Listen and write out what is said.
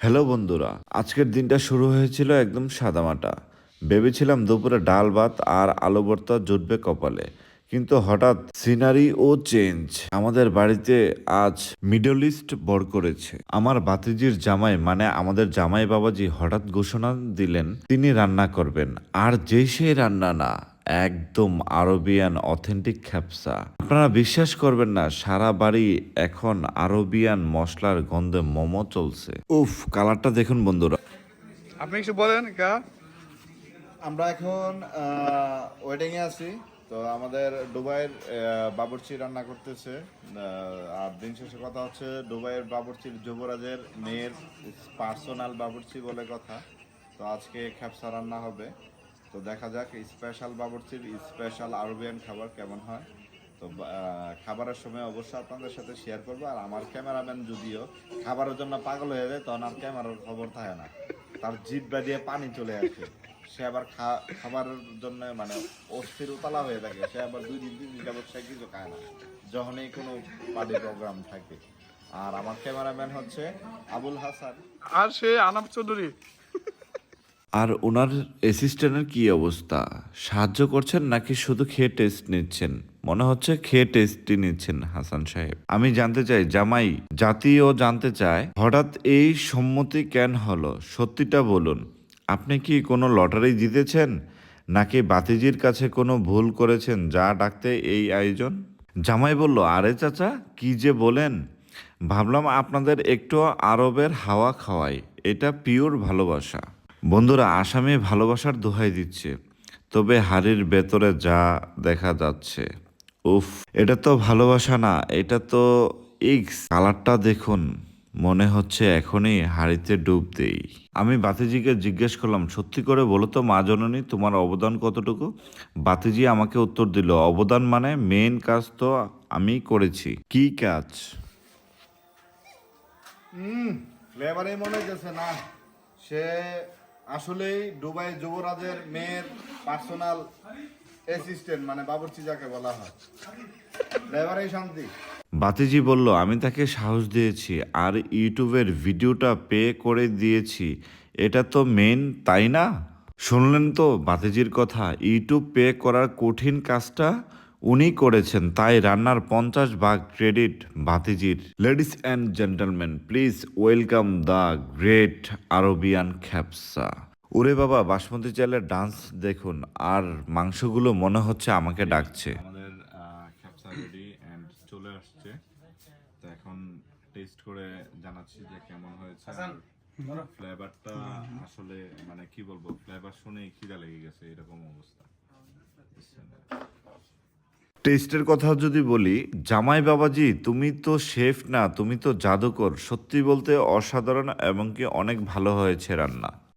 Hello বন্ধুরা, আজকের দিনটা শুরু হয়েছিল একদম সাদামাটা। ভেবেছিলাম দুপুরে ডাল ভাত আর আলু ভর্তা জুটবে কপালে, কিন্তু হঠাৎ সিনারি ও চেঞ্জ আমাদের বাড়িতে আজ মিডল ইস্ট বর করেছে। আমার বাতিজির জামাই মানে আমাদের জামাই বাবাজি হঠাৎ ঘোষণা দিলেন, তিনি রান্না করবেন, আর যে সেই রান্না না। একদম আরবিয়ান অথেন্টিক খ্যাপসা। আপনারা বিশ্বাস করবেন না সারা বাড়ি এখন আরবিয়ান মশলার গন্ধে মোমো চলছে। উফ কালারটা দেখুন বন্ধুরা। আপনি কিছু বলেন কা? আমরা এখন ওয়েডিং এ আছি তো আমাদের দুবাইয়ের বাবুর্চি রান্না করতেছে। আহ, আর দিন শেষে কথা হচ্ছে দুবাইয়ের বাবুর্চির যুবরাজের মেয়ের পার্সোনাল বাবুর্চি বলে কথা। তো আজকে খ্যাপসা রান্না হবে। তো দেখা যাক স্পেশাল বাবরচির স্পেশাল আরবিয়ান খাবার কেমন হয়। তো খাবারের সময় অবশ্যই আপনাদের সাথে শেয়ার করব। আর আমার ক্যামেরাম্যান যদিও খাবারের জন্য পাগল হয়ে যায়, তখন আর ক্যামেরার খবর থাকে না। তার জিব্বা দিয়ে পানি চলে আসে। সে আবার খাবারের জন্য মানে অস্থির উতলা হয়ে থাকে। সে আবার দুই দিন, তিন দিন যাবত সে কিছু খায় না। যখনই কোনো পার্টি প্রোগ্রাম থাকে। আর আমার ক্যামেরাম্যান হচ্ছে আবুল হাসান। আর সে আনাব চৌধুরী। আর ওনার অ্যাসিস্ট্যান্টের কি অবস্থা? সাহায্য করছেন নাকি শুধু খেয়ে টেস্ট নিচ্ছেন? মনে হচ্ছে খেয়ে টেস্টই নিচ্ছেন হাসান সাহেব। আমি জানতে চাই, জামাই জাতিও জানতে চায়, হঠাৎ এই সম্মতি কেন হলো? সত্যিটা বলুন। আপনি কি কোনো লটারি জিতেছেন? নাকি বাতিজির কাছে কোনো ভুল করেছেন যা ডাকতে এই আয়োজন? জামাই বলল, আরে চাচা, কি যে বলেন? ভাবলাম আপনাদের একটু আরবের হাওয়া খাওয়াই। এটা পিওর ভালোবাসা। বন্ধুরা, আসামি ভালোবাসার দোহাই দিচ্ছে, তবে হাড়ির ভেতরে যা দেখা যাচ্ছে, উফ, এটা তো ভালোবাসা না, এটা তো ইক্স কালারটা দেখুন, মনে হচ্ছে এখনই হাড়িতে ডুব দেই। আমি বাতিজিকে জিজ্ঞেস করলাম, সত্যি করে বলো তো মা জননী, তোমার অবদান কতটুকু? বাতিজি আমাকে উত্তর দিল, অবদান মানে মেন কাজ তো আমি করেছি। কি কাজ? ফ্লেভারই মনে হইতেছে না। সে আসলেই দুবাই যুবরাজের মেয়ের পার্সোনাল অ্যাসিস্ট্যান্ট মানে বাবুর্চি যাকে বলা হয়। ফ্লেভারেই শান্তি। বাতিজি বলল, আমি তাকে সাহস দিয়েছি আর ইউটিউবের ভিডিওটা পে করে দিয়েছি। এটা তো মেন তাই না? শুনলেন তো বাতিজির কথা, ইউটিউব পে করার কঠিন কাজটা উনি করেছেন তাই রান্নার পঞ্চাশ ভাগ credit বাতিজির ladies and gentleman please welcome the great Arabian খ্যাপসা ওরে বাবা বাসমতি চালের ডান্স দেখুন আর মাংসগুলো মনে হচ্ছে আমাকে ডাকছে। আমাদের খ্যাপসা রেডি অ্যান্ড চলে আসছে। তো এখন টেস্ট করে জানাচ্ছি যে কেমন হয়েছে। ফ্লেভারটা আসলে মানে কি বলব ফ্লেভার শুনেই খিদা লেগে গেছে এরকম অবস্থা। টেস্টের কথা যদি বলি, জামাই বাবাজি, তুমি তো শেফ না, তুমি তো জাদুকর। সত্যি বলতে অসাধারণ এবং কি অনেক ভালো হয়েছে রান্না।